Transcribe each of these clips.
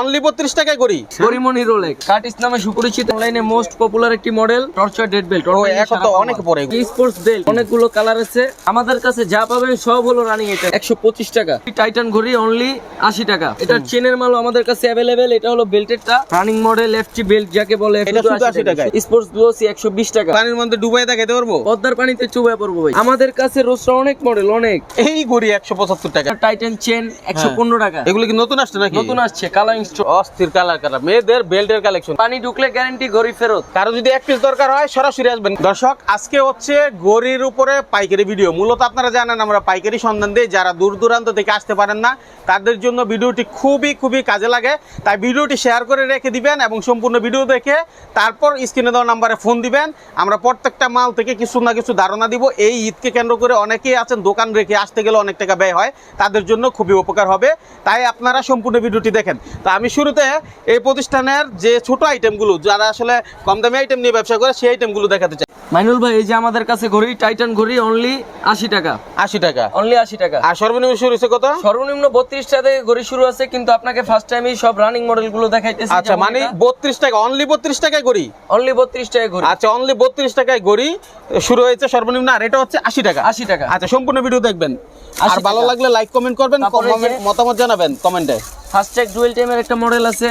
Only বত্রিশ টাকায় করি। গরিমনি কার্টিস নামে সুপরিচিত অনলাইনে মোস্ট পপুলার একটি মডেল টর্চার ডেড বেল্ট ও, এখন তো অনেক পরে। স্পোর্টস বেল্ট অনেকগুলো কালার আছে। আমাদের কাছে যা পাবেন সব হলো রানিং এটা একশো পঁচিশ টাকা। টাইটান ঘড়ি অনলি আশি টাকা। এটা চেনের মাল আমাদের কাছে এটা হলো রানিং মডেল এফটি বেল্ট যাকে বলে এটা শুধু 80। স্পোর্টস গ্লোসি একশো বিশ টাকা। পানির মধ্যে ডুবাই পারব? পদ্মার পানিতে চুবে পড়ব ভাই। আমাদের কাছে রোস্টার অনেক মডেল অনেক। এই ঘড়ি একশো পঁচাত্তর টাকা। টাইটান চেন একশো পনেরো টাকা। এগুলো কি নতুন আসছে নাকি? নতুন আসছে কালারিং অস্থির কালার কালার মেয়েদের বেল্টের কালেকশন পানি ঢুকলে গ্যারান্টি ঘড়ি ফেরত। কারও যদি এক পিস দরকার হয় সরাসরি আসবেন। দর্শক আজকে হচ্ছে উপরে পাইকারি ভিডিও মূলত আপনারা জানেন আমরা পাইকারি সন্ধান দিই। যারা দূর দূরান্ত থেকে আসতে পারেন না তাদের জন্য ভিডিওটি খুবই খুবই কাজে লাগে। তাই ভিডিওটি শেয়ার করে রেখে দিবেন এবং সম্পূর্ণ ভিডিও দেখে তারপর স্ক্রিনে দেওয়া নাম্বারে ফোন দিবেন। আমরা প্রত্যেকটা মাল থেকে কিছু না কিছু ধারণা দিব। এই ঈদকে কেন্দ্র করে অনেকেই আছেন দোকান রেখে আসতে গেলে অনেক টাকা ব্যয় হয়। তাদের জন্য খুবই উপকার হবে। তাই আপনারা সম্পূর্ণ ভিডিওটি দেখেন। আমি শুরুতে এই প্রতিষ্ঠানের যে ছোট আইটেমগুলো যারা আসলে কম দামি আইটেম নিয়ে ব্যবসা করে, সেই আইটেমগুলো দেখাতে চাই। মাইনুল ভাই এই যে আমাদের কাছে ঘড়ি টাইটান ঘড়ি অনলি আশি টাকা। আশি টাকা। অনলি আশি টাকা। আর সর্বনিম্ন শুরু হয়েছে কত? সর্বনিম্ন বত্রিশ টাকা থেকে ঘড়ি শুরু আছে কিন্তু আপনাকে ফার্স্ট টাইমই সব রানিং মডেলগুলো দেখাইতেছি আচ্ছা মানে বত্রিশ টাকা অনলি বত্রিশ টাকায় গড়ি অনলি বত্রিশ টাকা ঘড়ি। আচ্ছা অনলি বত্রিশ টাকায় ঘড়ি শুরু হয়েছে সর্বনিম্ন আর এটা হচ্ছে আশি টাকা। আশি টাকা। আচ্ছা সম্পূর্ণ ভিডিও দেখবেন। আর ভালো লাগলে লাইক কমেন্ট করবেন মতামত জানাবেন কমেন্টে ফার্স্ট ট্যাগ ডুয়েল টাইমের একটা মডেল আছে।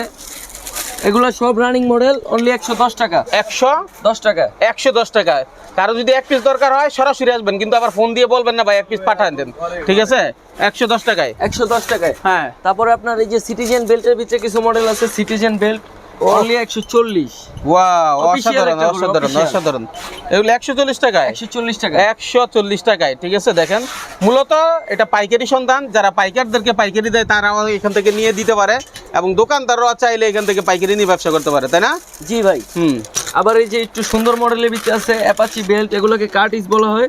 এগুলো সব রানিং মডেল অনলি একশো দশ টাকা। একশো? দশ টাকা। একশো দশ টাকা। কারও যদি এক পিস দরকার হয় সরাসরি আসবেন কিন্তু আবার ফোন দিয়ে বলবেন না ভাই এক পিস পাঠান দেন। ঠিক আছে? একশো দশ টাকায়। একশো দশ টাকায়। হ্যাঁ। তারপরে আপনার এই যে সিটিজেন বেল্টের ভিতরে কিছু মডেল আছে সিটিজেন বেল্ট অনলি একশো চল্লিশ। ওয়াও অসাধারণ অসাধারণ অসাধারণ। এগুলো একশো চল্লিশ টাকায়? একশো চল্লিশ টাকা একশো চল্লিশ টাকায় ঠিক আছে দেখেন। মূলত এটা পাইকারি সন্ধান যারা পাইকারদেরকে পাইকারি দেয় তারাও এখান থেকে নিয়ে দিতে পারে এবং দোকানদাররা চাইলে এখান থেকে পাইকারি নিয়ে ব্যবসা করতে পারে তাই না? জি ভাই। হুম। আবার এই যে একটু সুন্দর মডেলের ভিতরে আছে অ্যাপাচি বেল্ট এগুলোকে কার্টিস বলা হয়।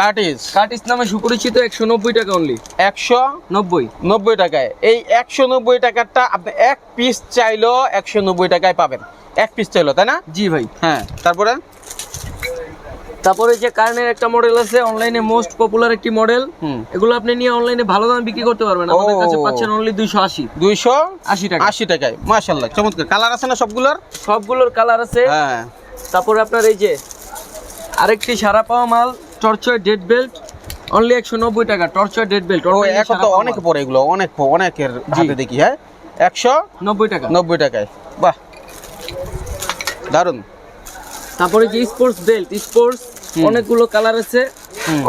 কার্টিস কার্টিস নামে সুপরিচিত একশো নব্বই টাকা অনলি একশো নব্বই? নব্বই টাকায়। এই একশো নব্বই টাকারটা আপনি এক পিস চাইলেও একশো নব্বই টাকায় পাবেন। এক পিস চাইলো তাই না? জি ভাই। হ্যাঁ তারপরে? তারপরে যে কারেন্টের একটা মডেল আছে অনলাইনে মোস্ট পপুলার একটি মডেল এগুলো আপনি নিয়ে অনলাইনে ভালো দামে বিক্রি করতে পারবেন। আমাদের কাছে পাচ্ছেন অনলি দুইশো আশি। দুইশো আশি টাকা। আশি টাকায়। মাশাল্লাহ চমৎকার। কালার আছে না সবগুলোর? সবগুলোর কালার আছে। হ্যাঁ। তারপরে আপনার এই যে আরেকটি সারা পাওয়া মাল টর্চয় ডেড বেল্ট অনলি একশো নব্বই টাকা। টর্চয় ডেড বেল্ট এখন তো অনেক পরে এগুলো অনেক অনেকের হাতে দেখি হ্যাঁ? একশো নব্বই টাকা। নব্বই টাকায়। বাহ। দারুণ তারপরে যে স্পোর্টস বেল্ট স্পোর্টস অনেকগুলো কালার আছে।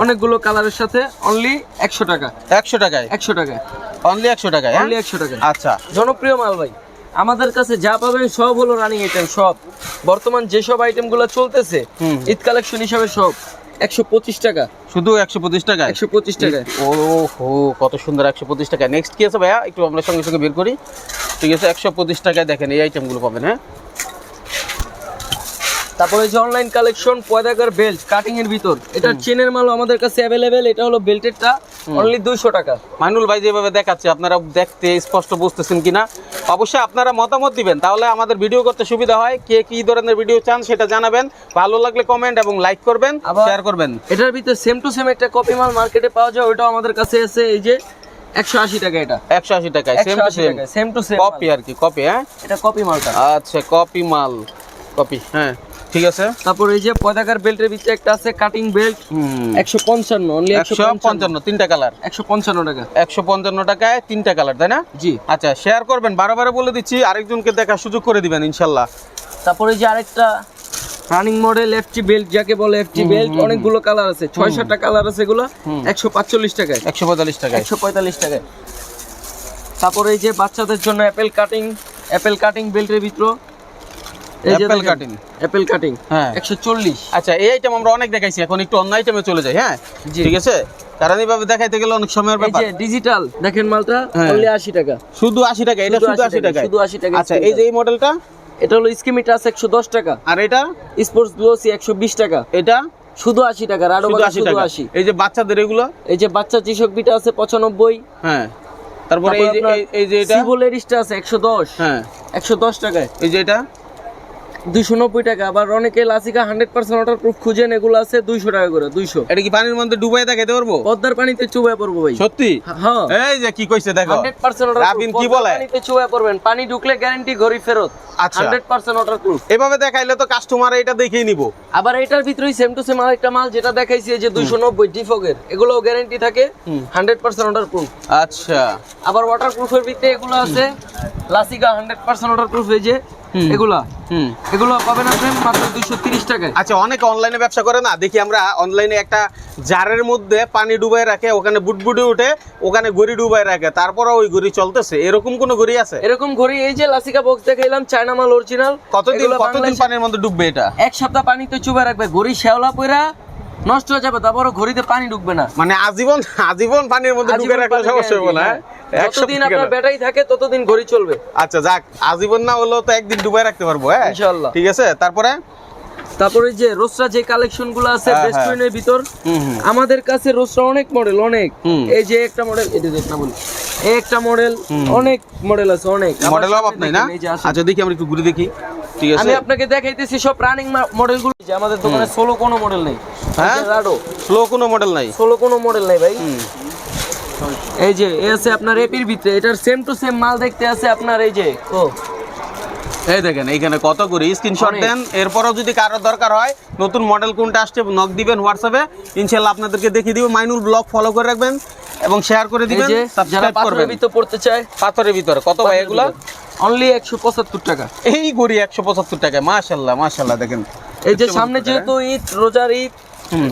অনেকগুলো কালারের সাথে অনলি একশো টাকা। একশো টাকায়? একশো টাকা অনলি একশো টাকায় হ্যাঁ? অনলি একশো টাকা আচ্ছা। জনপ্রিয় মাল ভাই আমাদের কাছে যা পাবেন সব হলো রানিং আইটেম সব। বর্তমান যেসব আইটেমগুলো চলতেছে। ঈদ কালেকশন হিসাবে সব। একশো পঁচিশ টাকা। শুধু একশো পঁচিশ টাকা একশো পঁচিশ টাকায়। ও হো কত সুন্দর একশো পঁচিশ টাকা নেক্সট কি আছে ভাইয়া? একটু আমরা সঙ্গে সঙ্গে বের করি। ঠিক আছে একশো পঁচিশ টাকায় দেখেন এই আইটেমগুলো পাবেন হ্যাঁ? তারপরে যে অনলাইন কালেকশন পয়দাকার বেল্ট কাটিং এর ভিতর। এটা চেনের মাল আমাদের কাছে অ্যাভেলেবেল এটা হলো বেল্টেরটা অনলি দুইশো টাকা। মাইনুল ভাই যেভাবে দেখাচ্ছে আপনারা দেখতে স্পষ্ট বুঝতেছেন কিনা? অবশ্যই আপনারা মতামত দিবেন তাহলে আমাদের ভিডিও করতে সুবিধা হয়। কে কি ধরনের ভিডিও চান সেটা জানাবেন। ভালো লাগলে কমেন্ট এবং লাইক করবেন শেয়ার করবেন। এটার ভিতরে সেম টু সেম একটা কপি মাল মার্কেটে পাওয়া যায় ওটাও আমাদের কাছে আছে এই যে একশো আশি টাকা এটা। একশো আশি টাকায় সেম টু আশি সেম টাকা সেম টু সেম কপি আর কি কপি হ্যাঁ? এটা কপি মালটা। আচ্ছা কপি মাল। কপি হ্যাঁ। ঠিক আছে? তারপর এই যে পয়দাকার বেল্টের ভিতরে একটা আছে কাটিং বেল্ট হুম। একশো পঞ্চান্ন অনলি একশো পঞ্চান্ন। তিনটা কালার একশো পঞ্চান্ন টাকা। একশো পঞ্চান্ন টাকায় তিনটা কালার তাই না? জি। আচ্ছা শেয়ার করবেন বারবার বলে দিচ্ছি আরেকজনকে দেখার সুযোগ করে দিবেন ইনশাল্লাহ। তারপরে যে আরেকটা রানিং মডেল এফটি বেল্ট যাকে বলে এফটি বেল্ট অনেকগুলো কালার আছে ছয় সাতটা কালার আছে এগুলো একশো পাঁচচল্লিশ টাকায়। একশো পঁয়তাল্লিশ টাকায়। একশো পঁয়তাল্লিশ টাকায়। তারপরে এই যে বাচ্চাদের জন্য অ্যাপেল কাটিং অ্যাপেল কাটিং বেল্টের ভিতর অ্যাপেল কাটিং হ্যাঁ। একশো চল্লিশ। আচ্ছা এই আইটেম আমরা অনেক দেখাইছি এখন একটু অন্য আইটেমে চলে যাই হ্যাঁ? ঠিক আছে? কারণ এইভাবে দেখাইতে গেলে অনেক সময়ের ব্যাপার। ডিজিটাল দেখেন মালটা হ্যাঁ। অনলি টাকা। শুধু আশি টাকা এটা শুধু শুধু 80 টাকা, টাকা শুধু 80 টাকা আচ্ছা এই যে এই মডেলটা এটা হলো স্কিমিটাস একশো দশ টাকা। আর এটা? স্পোর্টস গ্লোসি একশো বিশ টাকা। এটা? শুধু আশি টাকা রাডো শুধু আশি শুধু টাকা। আশি। এই যে বাচ্চাদের এগুলো? এই যে বাচ্চা চিশক বিটা আছে পঁচানব্বই। হ্যাঁ। তারপরে এই যে এই- যে এটা? সিভোল এরিসটা আছে একশো দশ। হ্যাঁ। একশো দশ টাকায়। এই যে এটা? দুইশো নব্বই টাকা আবার অনেকে লাসিকা হান্ড্রেড পার্সেন্ট ওয়াটার প্রুফ খুঁজেন এগুলো আছে দুইশো টাকা করে দুইশো। এটা কি পানির মধ্যে ডুবাই দেখাইতে পারব? পদ্মার পানিতে চুবাই পড়ব ভাই। সত্যি? হ্যাঁ এই যে কি কইছে দেখো। হান্ড্রেড পার্সেন্ট রাবিন কি বলে? পানিতে চুবাই পড়বেন পানি ঢুকলে গ্যারান্টি ঘড়ি ফেরত। আচ্ছা। হান্ড্রেড পার্সেন্ট ওয়াটার প্রুফ এভাবে দেখাইলে তো কাস্টমার এটা দেখেই নিব। আবার এটার ভিতরেই সেম টু সেম আরেকটা মাল যেটা দেখাইছি যে দুইশো নব্বই ডিফগের এগুলো গ্যারান্টি থাকে হান্ড্রেড পার্সেন্ট ওয়াটার প্রুফ আচ্ছা। আবার ওয়াটার প্রুফের ভিতরে এগুলো আছে লাসিকা হান্ড্রেড পার্সেন্ট ওয়াটার প্রুফ এই যে এগুলা? এগুলো পাবেন আপনি মাত্র দুইশো তিরিশ টাকায়। আচ্ছা অনেকে অনলাইনে ব্যবসা করে না? দেখি আমরা অনলাইনে একটা জারের মধ্যে পানি ডুবাই রাখে ওখানে বুটবুটে উঠে ওখানে গড়ি ডুবাই রাখে তারপরে ওই গড়ি চলতেছে। এরকম কোন গড়ি আছে? এরকম ঘড়ি এই যে লাসিকা বক্স দেখাইলাম চায়না মাল অরিজিনাল কতদিন কতদিন পানির মধ্যে ডুববে এটা? এক সপ্তাহ পানিতে চুবে রাখবে ঘড়ি শ্যাওলা পয়রা নষ্ট হয়ে যাবে তারপর ঘড়িতে পানি ঢুকবে না। মানে আজীবন আজীবন পানির মধ্যে আজীবন রাখলে সমস্যা হবে না হ্যাঁ? এক যতদিন আপনার ব্যাটারি থাকে ততদিন ঘড়ি চলবে। আচ্ছা যাক আজীবন না হলেও তো একদিন ডুবাই রাখতে পারব হ্যাঁ? ইনশাআল্লাহ। ঠিক আছে তারপরে? তারপরে যে রোস্টরা যে কালেকশনগুলো আছে হ্যাঁ, বেস্টুইনের ভিতর আমাদের কাছে রোস্টরা অনেক মডেল অনেক। এই যে একটা মডেল এটা দেখ না বলি এই একটা মডেল অনেক মডেল আছে অনেক। মডেল অভাব সামনে নাই না? যে। আচ্ছা দেখি আমরা একটু ঘুরে দেখি। ঠিক আছে। আমি আপনাকে দেখাইতেছি সব রানিং মডেলগুলো যে আমাদের দোকানে সোলো কোনো মডেল নেই। হ্যাঁ? স্লো কোনো মডেল নাই। সোলো কোনো মডেল নেই ভাই। এই যে এ আছে আপনার এপির ভিতরে। এটার সেম টু সেম মাল দেখতে আছে আপনার এই যে ও। এই দেখেন এইখানে কত করে? স্ক্রিনশট। দেন এরপরও যদি কারোর দরকার হয় নতুন মডেল কোনটা আসছে নক দিবেন হোয়াটসঅ্যাপে ইনশাল্লাহ আপনাদেরকে দেখিয়ে দিব। মাইনুল ব্লগ ফলো করে রাখবেন এবং শেয়ার করে দিবেন সাবস্ক্রাইব করবেন। ভিতর পড়তে চায় পাথরের ভিতরে কত ভাই এগুলা? অনলি একশো পঁচাত্তর টাকা। এই গড়ি একশো পঁচাত্তর টাকায় মাশাল্লাহ মাশাল্লাহ দেখেন। এই যে সামনে যেহেতু ঈদ রোজার ঈদ।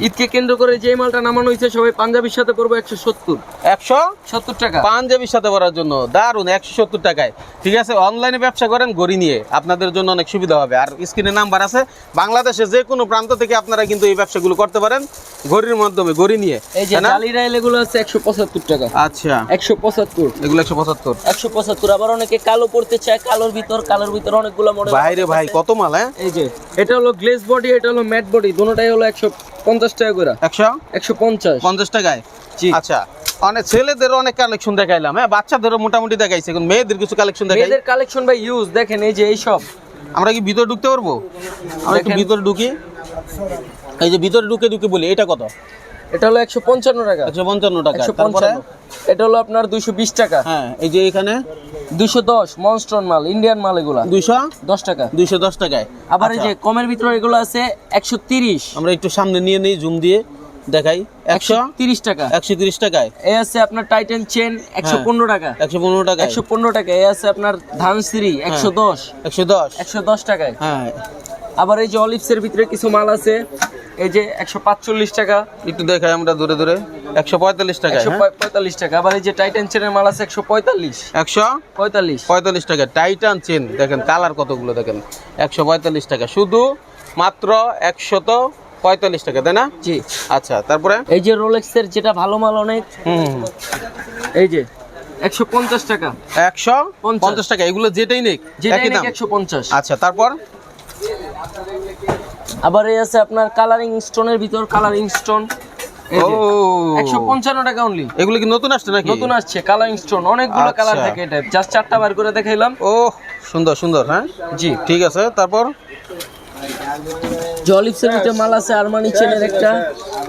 ঈদকে কেন্দ্র করে যে মালটা নামানো হয়েছে সবাই পাঞ্জাবির সাথে পড়ব একশো সত্তর। একশো? সত্তর টাকা। পাঞ্জাবির সাথে করার জন্য। দারুণ একশো সত্তর টাকায়। ঠিক আছে অনলাইনে ব্যবসা করেন গড়ি নিয়ে। আপনাদের জন্য অনেক সুবিধা হবে। আর স্ক্রিনে নাম্বার আছে। বাংলাদেশে যে কোনো প্রান্ত থেকে আপনারা কিন্তু এই ব্যবসাগুলো করতে পারেন ঘড়ির মাধ্যমে গড়ি নিয়ে। এই যে জালি রাইল এগুলো আছে একশো পঁচাত্তর টাকা। আচ্ছা। একশো পঁচাত্তর। এগুলো একশো পঁচাত্তর। একশো পঁচাত্তর আবার অনেকে কালো পড়তে চায় কালোর ভিতর কালোর ভিতর অনেকগুলো মডেল বাইরে ভাই কত মাল হ্যাঁ? এই যে এটা হলো গ্লেজ বডি এটা হলো ম্যাট বডি দুটোটাই হলো একশো পঞ্চাশ টাকা করে। একশো? একশো পঞ্চাশ। পঞ্চাশ টাকায়? জি। আচ্ছা অনেক ছেলেদের অনেক কালেকশন দেখাইলাম হ্যাঁ? বাচ্চাদেরও মোটামুটি দেখাইছে এখন মেয়েদের কিছু কালেকশন দেখাই। মেয়েদের কালেকশন ভাই ইউজ দেখেন এই যে এই সব। আমরা কি ভিতরে ঢুকতে পারব? আমরা একটু ভিতরে ঢুকি। এই যে ভিতরে ঢুকে ঢুকে বলি এটা কত? এটা হলো একশো পঞ্চান্ন টাকা। একশো পঞ্চান্ন টাকা। একশো পঞ্চান্ন। এটা হলো আপনার দুইশো বিশ টাকা। হ্যাঁ এই যে এখানে? দুইশো দশ মনস্ট্রন মাল ইন্ডিয়ান মাল এগুলা। দুইশো? দশ টাকা। দুইশো দশ টাকায়। আবার এই আচ্ছা, যে কমের ভিতরে এগুলো আছে একশো তিরিশ। আমরা একটু সামনে নিয়ে নিই জুম দিয়ে দেখাই। একশো? তিরিশ টাকা। একশো তিরিশ টাকায়। এ আছে আপনার টাইটান চেন একশো হ্যাঁ। পনেরো টাকা। একশো পনেরো টাকায়। একশো পনেরো টাকা। এ আছে আপনার ধানসিরি একশো দশ। একশো দশ। একশো দশ টাকায়। হ্যাঁ। আবার এই যে অলিভসের ভিতরে কিছু মাল আছে। এই যে একশো পাঁচচল্লিশ টাকা। একটু দেখাই আমরা দূরে দূরে। একশো পঁয়তাল্লিশ টাকা একশো হ্যাঁ? পঁয়তাল্লিশ টাকা। আবার এই যে টাইটান চেনের মাল আছে একশো পঁয়তাল্লিশ। একশো? পঁয়তাল্লিশ। পঁয়তাল্লিশ টাকা। টাইটান চেন দেখেন কালার কতগুলো দেখেন। একশো পঁয়তাল্লিশ টাকা। শুধু মাত্র একশত পঁয়তাল্লিশ টাকা তাই না? জি। আচ্ছা তারপরে? এই যে রোলেক্সের যেটা ভালো মাল অনেক হুম। এই যে একশো পঞ্চাশ টাকা। একশো পঞ্চাশ। টাকা। এগুলো যেটাই নেই যেটা একই দাম? একশো পঞ্চাশ। আচ্ছা তারপর? আবার এই আছে আপনার কালারিং স্টোনের ভিতর কালারিং স্টোন ও। একশো পঞ্চান্ন টাকা অনলি এগুলো কি নতুন আসছে নাকি? নতুন আসছে কালারিং স্টোন অনেকগুলো আচ্ছা। কালার থাকে এটা। জাস্ট চারটা বার করে দেখাইলাম। ও সুন্দর সুন্দর হ্যাঁ? জি। ঠিক আছে তারপর? জলিপসের মাল আছে আরমানি চেনের একটা।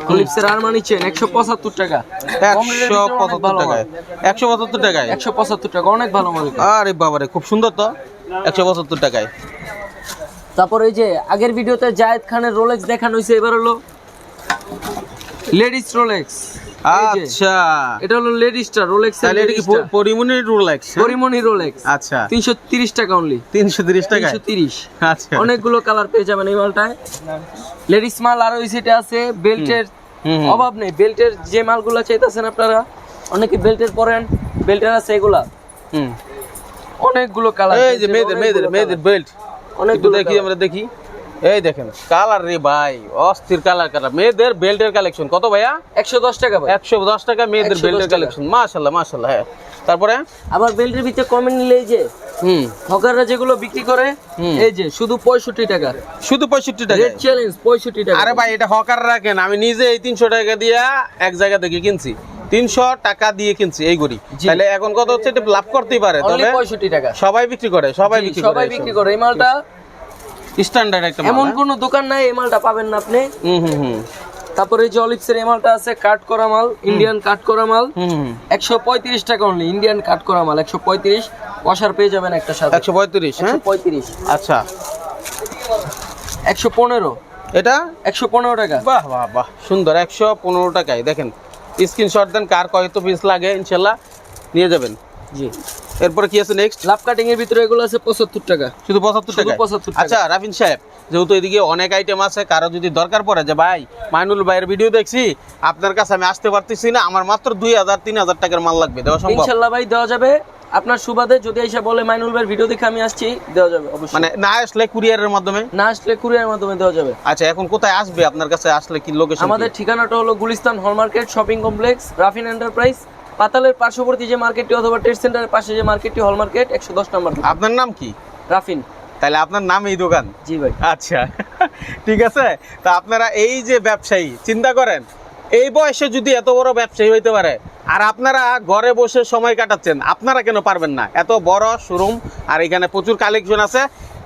জলিপসের আরমানি চেন একশো পঁচাত্তর টাকা। একশো পঁচাত্তর টাকায়। একশো পঁচাত্তর টাকায়? একশো পঁচাত্তর টাকা অনেক ভালো মাল। আরে বাবারে খুব সুন্দর তো। একশো পঁচাত্তর টাকায়। তারপর এই যে আগের ভিডিওতে জায়েদ খানের রোলেক্স দেখানো হয়েছে এবার হলো লেডিস রোলেক্স আচ্ছা। এটা হলো লেডিসটা রোলেক্স তাহলে এটা কি পরিমণি রোলেক্স পরিমণি রোলেক্স আচ্ছা। তিনশো তিরিশ টাকা অনলি তিনশো তিরিশ টাকায়? তিনশো তিরিশ। আচ্ছা। অনেকগুলো কালার পেয়ে যাবেন এই মালটায়। লেডিস মাল আরও ওই সেটে আছে বেল্টের। অভাব নেই বেল্টের যে মালগুলো চাইতেছেন আপনারা অনেকে বেল্টের পরেন বেল্টের আছে এগুলা। হুম। অনেকগুলো কালার এই যে মেয়েদের মেয়েদের মেয়েদের বেল্ট অনেকগুলো দেখি আমরা দেখি। এই দেখেন কালার রে ভাই অস্থির কালার কালার মেয়েদের বেল্টের কালেকশন কত ভাইয়া? একশো দশ টাকা ভাই। একশো দশ টাকা মেয়েদের 110 বেল্টের। কালেকশন মাশাল্লাহ মাশাল্লাহ হ্যাঁ। তারপরে? আবার বেল্টের ভিতরে কমেন্ট নিলে এই যে হুম। হকাররা যেগুলো বিক্রি করে। এই যে শুধু পঁয়ষট্টি টাকা। শুধু পঁয়ষট্টি টাকা। রেড চ্যালেঞ্জ পঁয়ষট্টি টাকা। আরে ভাই এটা হকার রাখেন আমি নিজে এই তিনশো টাকা দিয়া এক জায়গা থেকে কিনছি। তিনশো টাকা দিয়ে কিনছি এই গড়ি জি। তাহলে এখন কত হচ্ছে এটা লাভ করতেই পারে তবে পঁয়ষট্টি টাকা। সবাই বিক্রি করে সবাই বিক্রি সবাই বিক্রি করে। এই মালটা স্ট্যান্ডার্ড একটা এমন হ্যাঁ? কোন দোকান নাই এই মালটা পাবেন না আপনি। হুম হুম হুম। তারপরে যে অলিভসের এই মালটা আছে কাট করা মাল ইন্ডিয়ান কাট করা মাল। একশো পঁয়ত্রিশ টাকা অনলি ইন্ডিয়ান কাট করা মাল একশো পঁয়ত্রিশ। ওয়াশার পেয়ে যাবেন একটা সাথে। একশো পঁয়ত্রিশ হ্যাঁ? একশো পঁয়ত্রিশ। আচ্ছা। একশো পনেরো। এটা? একশো পনেরো টাকা। বাহ বাহ বাহ সুন্দর একশো পনেরো টাকায়। দেখেন স্ক্রিনশট দেন কার কয়তো পিস লাগে ইনশাল্লাহ নিয়ে যাবেন। জি। এরপরে কি আছে নেক্সট লাভ কাটিং এর ভিতরে এগুলো আছে পঁচাত্তর টাকা। শুধু পঁচাত্তর শুধু টাকা 75 টাকা। আচ্ছা রাফিন সাহেব যেহেতু এদিকে অনেক আইটেম আছে কারও যদি দরকার পড়ে যে ভাই মাইনুল ভাইয়ের ভিডিও দেখছি আপনার কাছে আমি আসতে পারতেছি না আমার মাত্র দুই হাজার তিন হাজার টাকার মাল লাগবে দেওয়া সম্ভব? ইনশাল্লাহ ভাই দেওয়া যাবে। আপনার সুবাদে যদি এসে বলে মাইনুল ভাইয়ের ভিডিও দেখে আমি আসছি দেওয়া যাবে অবশ্যই। মানে না আসলে কুরিয়ারের মাধ্যমে? না আসলে কুরিয়ার মাধ্যমে দেওয়া যাবে। আচ্ছা এখন কোথায় আসবে? আপনার কাছে আসলে কি লোকেশন আমাদের ঠিকানাটা হলো Gulistan hall market shopping complex Rafin enterprise পাতালের পার্শ্ববর্তী যে মার্কেটটি অথবা ট্রেড সেন্টারের পাশে যে মার্কেটটি হল মার্কেট একশো দশ নম্বর। আপনার নাম কি? রাফিন। তাহলে আপনার নাম এই দোকান? জি ভাই। আচ্ছা ঠিক আছে। তা আপনারা এই যে ব্যবসায়ী চিন্তা করেন এই বয়সে যদি এত বড় ব্যবসায়ী হইতে পারে আর আপনারা ঘরে বসে সময় কাটাচ্ছেন, আপনারা কেন পারবেন না? এত বড় শোরুম আর এখানে প্রচুর কালেকশন আছে।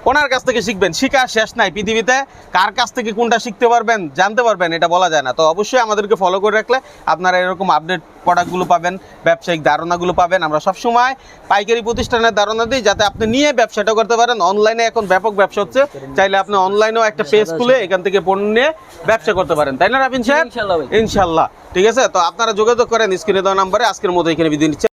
ওনার কাছ থেকে শিখবেন। শিখা শেষ নাই পৃথিবীতে। কার কাছ থেকে কোনটা শিখতে পারবেন জানতে পারবেন এটা বলা যায় না। তো অবশ্যই আমাদেরকে ফলো করে রাখলে আপনারা এরকম আপডেট প্রোডাক্টগুলো পাবেন ব্যবসায়িক ধারণাগুলো পাবেন। আমরা সবসময় পাইকারি প্রতিষ্ঠানের ধারণা দিই যাতে আপনি নিয়ে ব্যবসাটা করতে পারেন। অনলাইনে এখন ব্যাপক ব্যবসা হচ্ছে। চাইলে আপনি অনলাইনেও একটা পেজ খুলে এখান থেকে পণ্য নিয়ে ব্যবসা করতে পারেন। তাই না রাবিন সাহেব? ইনশাল্লাহ ইনশাল্লাহ ঠিক আছে? তো আপনারা যোগাযোগ করেন স্ক্রিনে দেওয়া নাম্বারে আজকের মতো এখানে বিদিন